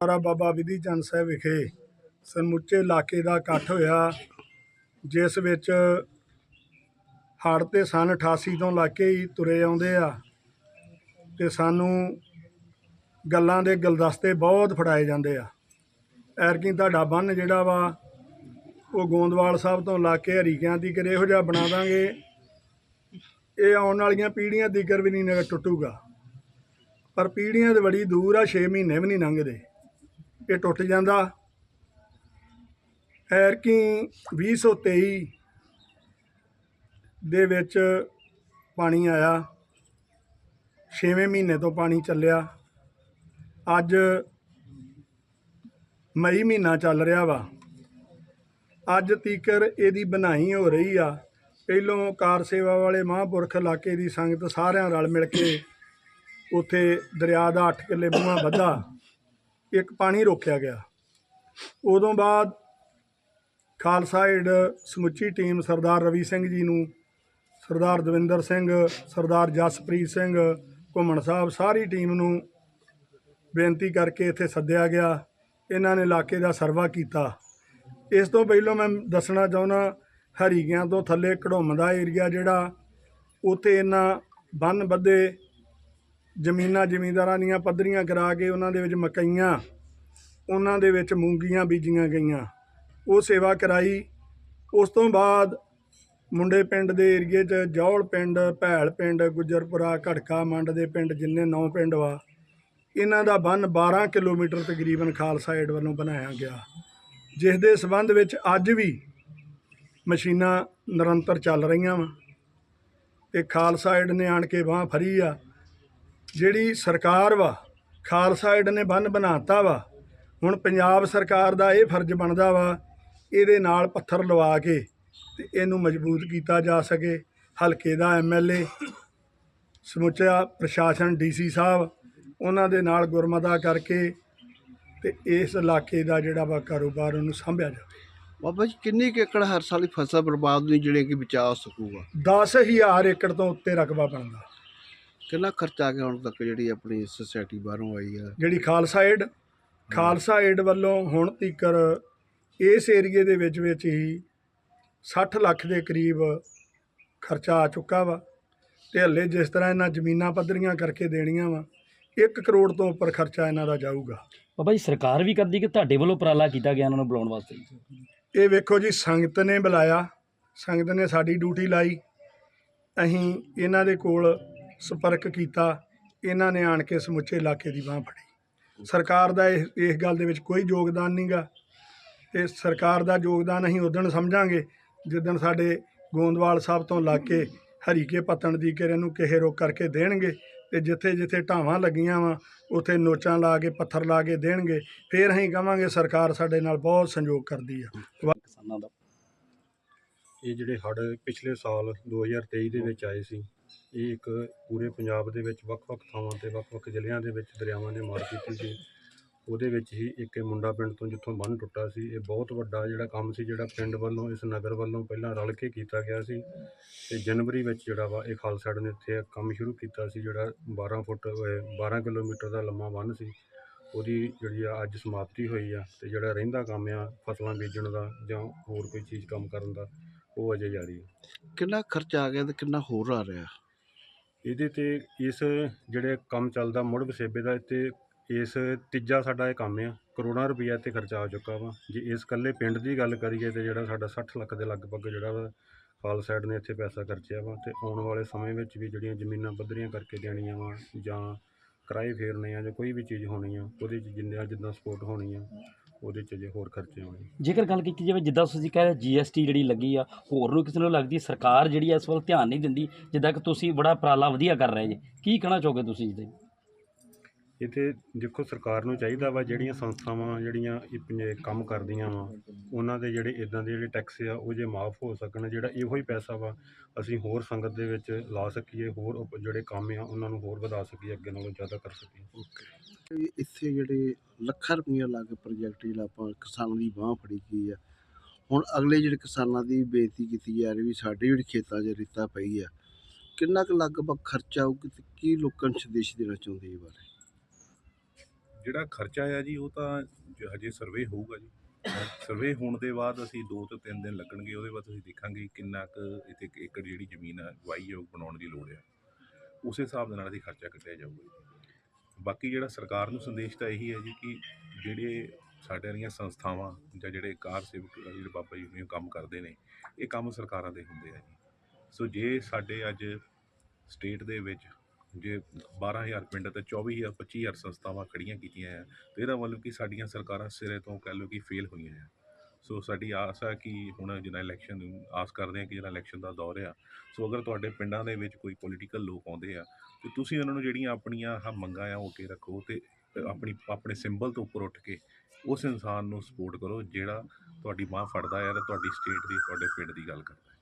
ਸਾਰਾ ਬਾਬਾ ਵਿਧੀ ਚੰਦ ਸਾਹਿਬ ਵਿਖੇ ਸਮੁੱਚੇ ਇਲਾਕੇ ਦਾ ਇਕੱਠ ਹੋਇਆ, ਜਿਸ ਵਿੱਚ ਹੜ੍ਹ ਤੇ ਸਨ 88 ਤੋਂ ਇਲਾਕੇ ਹੀ ਤੁਰੇ ਆਉਂਦੇ ਆ ਤੇ ਸਾਨੂੰ ਗੱਲਾਂ ਦੇ ਗੁਲਦਸਤੇ ਬਹੁਤ ਫੜਾਏ ਜਾਂਦੇ ਆ। ਐਰਕੀ ਤੁਹਾਡਾ ਬੰਨ ਜਿਹੜਾ ਵਾ, ਉਹ ਗੋਂਦਵਾਲ ਸਾਹਿਬ ਤੋਂ ਲਾ ਕੇ ਹਰੀਕਿਆਂ ਦੀ ਕਰੇ ਇਹੋ ਜਿਹਾ ਬਣਾ ਦਾਂਗੇ। ਇਹ ਆਉਣ ਵਾਲੀਆਂ ਪੀੜ੍ਹੀਆਂ ਦੀਗਰ ਵੀ ਨਹੀਂ ਟੁੱਟੂਗਾ। ਪਰ ਪੀੜ੍ਹੀਆਂ ਤੇ ਬੜੀ ਦੂਰ ਆ 6 ਮਹੀਨੇ ਵੀ ਨਹੀਂ ਲੰਘਦੇ। ਇਹ ਟੁੱਟ ਜਾਂਦਾ। ਐਰਕੀ 2023 ਦੇ ਵਿੱਚ ਪਾਣੀ ਆਇਆ। 6ਵੇਂ ਮਹੀਨੇ ਤੋਂ ਪਾਣੀ ਚੱਲਿਆ। ਅੱਜ ਮਈ ਮਹੀਨਾ ਚੱਲ ਰਿਹਾ ਵਾ। ਅੱਜ ਤੀਕਰ ਇਹਦੀ ਬਣਾਈ ਹੋ ਰਹੀ ਆ। ਪਹਿਲੋਂ ਕਾਰ ਸੇਵਾ ਵਾਲੇ ਮਹਾਂਪੁਰਖ ਇਲਾਕੇ ਦੀ ਸੰਗਤ ਸਾਰਿਆਂ ਰਲ ਮਿਲ ਕੇ ਉੱਥੇ ਦਰਿਆ ਦਾ 8 ਕਿੱਲੇ ਬੂਹਾ ਵੱਧਾ। ਇੱਕ ਪਾਣੀ ਰੋਕਿਆ ਗਿਆ। ਉਦੋਂ ਬਾਅਦ ਖਾਲਸਾ ਏਡ ਸਮੁੱਚੀ ਟੀਮ ਸਰਦਾਰ ਰਵੀ ਸਿੰਘ ਜੀ ਨੂੰ, ਸਰਦਾਰ ਦਵਿੰਦਰ ਸਿੰਘ, ਸਰਦਾਰ ਜਸਪ੍ਰੀਤ ਸਿੰਘ, ਘੁੰਮਣ ਸਾਹਿਬ ਸਾਰੀ ਟੀਮ ਨੂੰ ਬੇਨਤੀ ਕਰਕੇ ਇੱਥੇ ਸੱਦਿਆ ਗਿਆ। ਇਹਨਾਂ ਨੇ ਇਲਾਕੇ ਦਾ ਸਰਵਾ ਕੀਤਾ। ਇਸ ਤੋਂ ਪਹਿਲਾਂ ਮੈਂ ਦੱਸਣਾ ਚਾਹੁੰਦਾ, ਹਰੀਗਿਆਂ ਤੋਂ ਥੱਲੇ ਕਢੁੰਮ ਦਾ ਏਰੀਆ ਜਿਹੜਾ, ਉੱਥੇ ਇਹਨਾਂ ਬੰਨ ਬੱਧੇ ਜ਼ਮੀਨਾਂ ਜ਼ਮੀਂਦਾਰਾਂ ਦੀਆਂ ਪੱਧਰੀਆਂ ਕਰਾ ਕੇ ਉਹਨਾਂ ਦੇ ਵਿੱਚ ਮਕਈਆਂ, ਉਹਨਾਂ ਦੇ ਵਿੱਚ ਮੂੰਗੀਆਂ ਬੀਜੀਆਂ ਗਈਆਂ। ਉਹ ਸੇਵਾ ਕਰਾਈ। ਉਸ ਤੋਂ ਬਾਅਦ ਮੁੰਡੇ ਪਿੰਡ ਦੇ ਏਰੀਏ 'ਚ ਜੌਲ ਪਿੰਡ, ਭੈਲ ਪਿੰਡ, ਗੁਜਰਪੁਰਾ, ਘੜਕਾ ਮੰਡ ਦੇ ਪਿੰਡ ਜਿੰਨੇ ਨੌ ਪਿੰਡ ਵਾ, ਇਹਨਾਂ ਦਾ ਬੰਨ 12 ਕਿਲੋਮੀਟਰ ਤਕਰੀਬਨ ਖਾਲਸਾ ਏਡ ਵੱਲੋਂ ਬਣਾਇਆ ਗਿਆ। ਜਿਸ ਦੇ ਸਬੰਧ ਵਿੱਚ ਅੱਜ ਵੀ ਮਸ਼ੀਨਾਂ ਨਿਰੰਤਰ ਚੱਲ ਰਹੀਆਂ ਵਾ ਤੇ ਖਾਲਸਾ ਏਡ ਨੇ ਆਣ ਕੇ ਬਾਹ ਫਰੀ ਆ। ਜਿਹੜੀ ਸਰਕਾਰ ਵਾ ਖਾਲਸਾ ਏਡ ਨੇ ਬੰਨ ਬਣਾਤਾ ਵਾ ਹੁਣ ਪੰਜਾਬ ਸਰਕਾਰ ਦਾ ਇਹ ਫਰਜ਼ ਬਣਦਾ ਵਾ ਇਹਦੇ ਨਾਲ ਪੱਥਰ ਲਵਾ ਕੇ ਤੇ ਇਹਨੂੰ ਮਜ਼ਬੂਤ ਕੀਤਾ ਜਾ ਸਕੇ। ਹਲਕੇ ਦਾ ਐਮਐਲਏ ਸਮੁੱਚਾ ਪ੍ਰਸ਼ਾਸਨ ਡੀਸੀ ਸਾਹਿਬ ਉਹਨਾਂ ਦੇ ਨਾਲ ਗੁਰਮਤਾ ਕਰਕੇ ਤੇ ਇਸ ਇਲਾਕੇ ਦਾ ਜਿਹੜਾ ਵਾ ਕਾਰੋਬਾਰ ਉਹਨੂੰ ਸੰਭਿਆ ਜਾਵੇ। ਬਾਬਾ ਜੀ ਕਿੰਨੀ ਕੁ ਏਕੜ ਹਰ ਸਾਲ ਦੀ ਫਸਲ ਬਰਬਾਦ ਹੋਈ ਜਿਹੜੇ ਕਿ ਬਚਾ ਸਕੂਗਾ? 10000 ਏਕੜ ਤੋਂ ਉੱਤੇ ਰਕਬਾ ਬਣਦਾ। ਕਿੰਨਾ ਖਰਚਾ ਆ ਗਿਆ ਹੁਣ ਤੱਕ ਜਿਹੜੀ ਆਪਣੀ ਸੁਸਾਇਟੀ ਬਾਹਰੋਂ ਆਈ ਆ? ਜਿਹੜੀ ਖਾਲਸਾ ਏਡ ਖਾਲਸਾ ਏਡ ਵੱਲੋਂ ਹੁਣ ਤੀਕਰ ਇਸ ਏਰੀਏ ਦੇ ਵਿੱਚ ਵਿੱਚ ਹੀ 60 ਲੱਖ ਦੇ ਕਰੀਬ ਖਰਚਾ ਆ ਚੁੱਕਾ ਵਾ ਤੇ ਹੱਲੇ ਜਿਸ ਤਰ੍ਹਾਂ ਇਹਨਾਂ ਜ਼ਮੀਨਾਂ ਪੱਧਰੀਆਂ ਕਰਕੇ ਦੇਣੀਆਂ ਵਾ 1 ਕਰੋੜ ਤੋਂ ਉੱਪਰ ਖਰਚਾ ਇਹਨਾਂ ਦਾ ਜਾਊਗਾ। ਬਾਬਾ ਜੀ ਸਰਕਾਰ ਵੀ ਕਰਦੀ ਕਿ ਤੁਹਾਡੇ ਵੱਲੋਂ ਉਪਰਾਲਾ ਕੀਤਾ ਗਿਆ ਉਹਨਾਂ ਨੂੰ ਬੁਲਾਉਣ ਵਾਸਤੇ? ਇਹ ਵੇਖੋ ਜੀ ਸੰਗਤ ਨੇ ਬੁਲਾਇਆ ਸੰਗਤ ਨੇ ਸਾਡੀ ਡਿਊਟੀ ਲਾਈ। ਅਸੀਂ ਇਹਨਾਂ ਦੇ ਕੋਲ ਸੰਪਰਕ ਕੀਤਾ, ਇਹਨਾਂ ਨੇ ਆਣ ਕੇ ਸਮੁੱਚੇ ਇਲਾਕੇ ਦੀ ਬਾਹ ਫੜੀ। ਸਰਕਾਰ ਦਾ ਇਸ ਇਸ ਗੱਲ ਦੇ ਵਿੱਚ ਕੋਈ ਯੋਗਦਾਨ ਨਹੀਂਗਾ ਤੇ ਸਰਕਾਰ ਦਾ ਯੋਗਦਾਨ ਅਸੀਂ ਉਦੋਂ ਸਮਝਾਂਗੇ, ਜਿੱਦਣ ਸਾਡੇ ਗੋਂਦਵਾਲ ਸਾਹਿਬ ਤੋਂ ਲਾ ਕੇ ਹਰੀਕੇ ਪਤਨ ਦੀ ਕਿਰੇ ਨੂੰ ਕਿਸੇ ਰੋਕ ਕਰਕੇ ਦੇਣਗੇ ਤੇ ਜਿੱਥੇ ਜਿੱਥੇ ਢਾਵਾਂ ਲੱਗੀਆਂ ਵਾ, ਉੱਥੇ ਨੋਚਾਂ ਲਾ ਕੇ, ਪੱਥਰ ਲਾ ਕੇ ਦੇਣਗੇ, ਫਿਰ ਅਸੀਂ ਕਵਾਂਗੇ ਸਰਕਾਰ ਸਾਡੇ ਨਾਲ ਬਹੁਤ ਸੰਯੋਗ ਕਰਦੀ ਆ। ਕਿਸਾਨਾਂ ਦਾ। ਇਹ ਜਿਹੜੇ ਹੜ੍ਹ ਪਿਛਲੇ ਸਾਲ 2023 ਦੇ ਵਿੱਚ ਆਏ ਸੀ ਇਹ ਇੱਕ ਪੂਰੇ ਪੰਜਾਬ ਦੇ ਵਿੱਚ ਵੱਖ-ਵੱਖ ਥਾਵਾਂ ਤੇ ਵੱਖ-ਵੱਖ ਜ਼ਿਲ੍ਹਿਆਂ ਦੇ ਵਿੱਚ ਦਰਿਆਵਾਂ ਨੇ ਮਾਰ ਕੀਤੀ ਸੀ। ਉਹਦੇ ਵਿੱਚ ਹੀ ਇੱਕ ਇਹ ਮੁੰਡਾ ਪਿੰਡ ਤੋਂ ਜਿੱਥੋਂ ਬੰਨ ਟੁੱਟਾ ਸੀ। ਇਹ ਬਹੁਤ ਵੱਡਾ ਜਿਹੜਾ ਕੰਮ ਸੀ, ਜਿਹੜਾ ਪਿੰਡ ਵੱਲੋਂ, ਇਸ ਨਗਰ ਵੱਲੋਂ ਪਹਿਲਾਂ ਰਲ ਕੇ ਕੀਤਾ ਗਿਆ ਸੀ। ਤੇ ਜਨਵਰੀ ਵਿੱਚ ਜਿਹੜਾ ਵਾ ਇਹ ਖਾਲਸਾ ਨੇ ਇੱਥੇ ਕੰਮ ਸ਼ੁਰੂ ਕੀਤਾ ਸੀ, ਜਿਹੜਾ 12 ਫੁੱਟ ਅਹ 12 ਕਿਲੋਮੀਟਰ ਦਾ ਲੰਮਾ ਬੰਨ ਸੀ। ਉਹਦੀ ਜਿਹੜੀ ਆ ਅੱਜ ਸਮਾਪਤੀ ਹੋਈ ਆ ਤੇ ਜਿਹੜਾ ਰਹਿੰਦਾ ਕੰਮ ਆ ਫਸਲਾਂ ਬੀਜਣ ਦਾ ਜਾਂ ਹੋਰ ਕੋਈ ਚੀਜ਼ ਕੰਮ ਕਰਨ ਦਾ ਉਹ ਅਜੇ ਜਾਰੀ ਹੈ ਕਿੰਨਾ ਖਰਚਾ ਆ ਗਿਆ ਤੇ ਕਿੰਨਾ ਹੋਰ ਆ ਰਿਹਾ? ਇਹਦੇ ਤੇ ਇਸ ਜਿਹੜੇ ਕੰਮ ਚੱਲਦਾ ਮੁੜ ਵਸੇਬੇ ਦਾ ਤੇ ਇਸ ਤੀਜਾ ਸਾਡਾ ਇਹ ਕੰਮ ਆ। ਕਰੋੜਾਂ ਰੁਪਈਆ ਤੇ ਖਰਚਾ ਆ ਚੁੱਕਾ ਵਾ। ਜੇ ਇਸ ਇਕੱਲੇ ਪਿੰਡ ਦੀ ਗੱਲ ਕਰੀਏ ਤੇ ਜਿਹੜਾ ਸਾਡਾ 60 ਲੱਖ ਦੇ ਲਗਭਗ ਜਿਹੜਾ ਵਾ ਖਾਲ ਸਾਈਡ ਨੇ ਇੱਥੇ ਪੈਸਾ ਖਰਚਿਆ ਵਾ ਤੇ ਆਉਣ ਵਾਲੇ ਸਮੇਂ ਵਿੱਚ ਵੀ ਜਿਹੜੀਆਂ ਜ਼ਮੀਨਾਂ ਪੱਧਰੀਆਂ ਕਰਕੇ ਦੇਣੀਆਂ ਵਾ ਜਾਂ ਕਿਰਾਏ ਫੇਰਨੇ ਆ ਜਾਂ ਕੋਈ ਵੀ ਚੀਜ਼ ਹੋਣੀ ਆ ਉਹਦੇ 'ਚ ਜਿੰਨਾ ਜਿੱਦਾਂ ਸਪੋਰਟ ਹੋਣੀ ਆ ਉਹਦੇ 'ਚ ਜੇ ਹੋਰ ਖਰਚੇ ਹੋਣੇ। ਜੇਕਰ ਗੱਲ ਕੀਤੀ ਜਾਵੇ, ਜਿੱਦਾਂ ਤੁਸੀਂ ਕਹਿ ਰਹੇ ਜੀਐਸਟੀ ਜਿਹੜੀ ਲੱਗੀ ਆ, ਹੋਰ ਨੂੰ ਕਿਸੇ ਨੂੰ ਲੱਗਦੀ ਸਰਕਾਰ ਜਿਹੜੀ ਆ, ਇਸ ਵੱਲ ਧਿਆਨ ਨਹੀਂ ਦਿੰਦੀ, ਜਿੱਦਾਂ ਕਿ ਤੁਸੀਂ ਬੜਾ ਉਪਰਾਲਾ ਵਧੀਆ ਕਰ ਰਹੇ ਜੀ। ਕੀ ਕਹਿਣਾ ਚਾਹੋਗੇ ਤੁਸੀਂ ਇਹਦੇ ਇਹ ਤੇ ਦੇਖੋ ਸਰਕਾਰ ਨੂੰ ਚਾਹੀਦਾ ਵਾ ਜਿਹੜੀਆਂ ਸੰਸਥਾਵਾਂ, ਜਿਹੜੀਆਂ ਇਹ ਪੰਜ- ਕੰਮ ਕਰਦੀਆਂ ਵਾ, ਉਹਨਾਂ ਦੇ ਜਿਹੜੇ ਇਦਾਂ ਦੇ ਜਿਹੜੇ ਟੈਕਸ ਆ, ਉਹ ਜੇ ਮਾਫ ਹੋ ਸਕਣ, ਜਿਹੜਾ ਇਹੋ ਹੀ ਪੈਸਾ ਵਾ, ਅਸੀਂ ਹੋਰ ਸੰਗਤ ਦੇ ਵਿੱਚ ਲਾ ਸਕੀਏ, ਹੋਰ ਜਿਹੜੇ ਕੰਮ ਆ, ਉਹਨਾਂ ਨੂੰ ਹੋਰ ਵਧਾ ਸਕੀਏ, ਅੱਗੇ ਨਾਲੋਂ ਜ਼ਿਆਦਾ ਕਰ ਸਕੀਏ। ਓਕੇ। ਇੱਥੇ ਜਿਹੜੇ ਲੱਖਾਂ ਰੁਪਈਆ ਲਾ ਕੇ ਪ੍ਰੋਜੈਕਟ ਜਿਹੜਾ ਆਪਾਂ ਕਿਸਾਨਾਂ ਦੀ ਬਾਹ ਫੜੀ ਗਈ ਆ, ਹੁਣ ਅਗਲੇ ਜਿਹੜੇ ਕਿਸਾਨਾਂ ਦੀ ਬੇਨਤੀ ਕੀਤੀ ਜਾ ਰਹੀ ਵੀ ਸਾਡੇ ਜਿਹੜੀ ਖੇਤਾਂ 'ਚ ਰੇਤਾ ਪਈ ਆ, ਕਿੰਨਾ ਕੁ ਲਗਭਗ ਖਰਚਾ ਆਊਗਾ ਤੇ ਕੀ ਲੋਕਾਂ ਨੂੰ ਸੰਦੇਸ਼ ਦੇਣਾ ਚਾਹੁੰਦੇ ਇਹ ਬਾਰੇ? ਜਿਹੜਾ ਖਰਚਾ ਆ ਜੀ, ਉਹ ਤਾਂ ਜ- ਹਜੇ ਸਰਵੇ ਹੋਊਗਾ ਜੀ। ਸਰਵੇ ਹੋਣ ਦੇ ਬਾਅਦ ਅਸੀਂ 2 ਤੋਂ 3 ਦਿਨ ਲੱਗਣਗੇ, ਉਹਦੇ ਬਾਅਦ ਅਸੀਂ ਦੇਖਾਂਗੇ ਕਿੰਨਾ ਕੁ ਇੱਥੇ ਇੱਕ ਏਕੜ ਜਿਹੜੀ ਜ਼ਮੀਨ ਆ ਵਾਹੀਯੋਗ ਬਣਾਉਣ ਦੀ ਲੋੜ ਆ। ਉਸੇ ਹਿਸਾਬ ਦੇ ਨਾਲ ਅਸੀਂ ਖਰਚਾ ਕੱਢਿਆ ਜਾਊਗਾ ਜੀ। ਬਾਕੀ ਜਿਹੜਾ ਸਰਕਾਰ ਨੂੰ ਸੰਦੇਸ਼ ਤਾਂ ਇਹੀ ਹੈ ਜੀ ਕਿ ਜਿਹੜੇ ਸਾਡੇ ਰਹੀਆਂ ਸੰਸਥਾਵਾਂ ਜਾਂ ਜਿਹੜੇ ਕਾਰ ਸੇਵਕ, ਜਿਹੜੇ ਬਾਬਾ ਜੀ ਨੂੰ ਕੰਮ ਕਰਦੇ ਨੇ, ਇਹ ਕੰਮ ਸਰਕਾਰਾਂ ਦੇ ਹੁੰਦੇ ਆ ਜੀ। ਸੋ ਜੇ ਸਾਡੇ ਅੱਜ ਸਟੇਟ ਦੇ ਵਿੱਚ ਜੇ 12000 ਪਿੰਡ ਤੇ 24000 25000 ਸੰਸਥਾਵਾਂ ਖੜੀਆਂ ਕੀਤੀਆਂ ਆ, ਤੇ ਇਹਦਾ ਮਤਲਬ ਕਿ ਸਾਡੀਆਂ ਸਰਕਾਰਾਂ ਸਿਰੇ ਤੋਂ ਕਹਿ ਲਓ ਕਿ ਫੇਲ ਹੋਈਆਂ ਹੈ ਸੋ ਸਾਡੀ ਆਸ ਹੈ ਕਿ ਹੁਣ ਜਿਹੜਾ ਇਲੈਕਸ਼ਨ ਆਸ ਕਰਦੇ ਆ ਕਿ ਜਿਹੜਾ ਇਲੈਕਸ਼ਨ ਦਾ ਦੌਰ ਆ ਸੋ ਅਗਰ ਤੁਹਾਡੇ ਪਿੰਡਾਂ ਦੇ ਵਿੱਚ ਕੋਈ ਪੋਲੀਟੀਕਲ ਲੋਕ ਆਉਂਦੇ ਆ, ਤੇ ਤੁਸੀਂ ਉਹਨਾਂ ਨੂੰ ਜਿਹੜੀਆਂ ਆਪਣੀਆਂ ਆਹ ਮੰਗਾਂ ਆ ਉਹ ਕੇ ਰੱਖੋ ਤੇ ਆਪਣੀ, ਆਪਣੇ ਸਿੰਬਲ ਤੋਂ ਉੱਪਰ ਉੱਠ ਕੇ ਉਸ ਇਨਸਾਨ ਨੂੰ ਸਪੋਰਟ ਕਰੋ ਜਿਹੜਾ ਤੁਹਾਡੀ ਬਾਹ ਫੜਦਾ ਆ ਤੇ ਤੁਹਾਡੀ ਸਟੇਟ ਦੀ, ਤੁਹਾਡੇ ਪਿੰਡ ਦੀ ਗੱਲ ਕਰਦਾ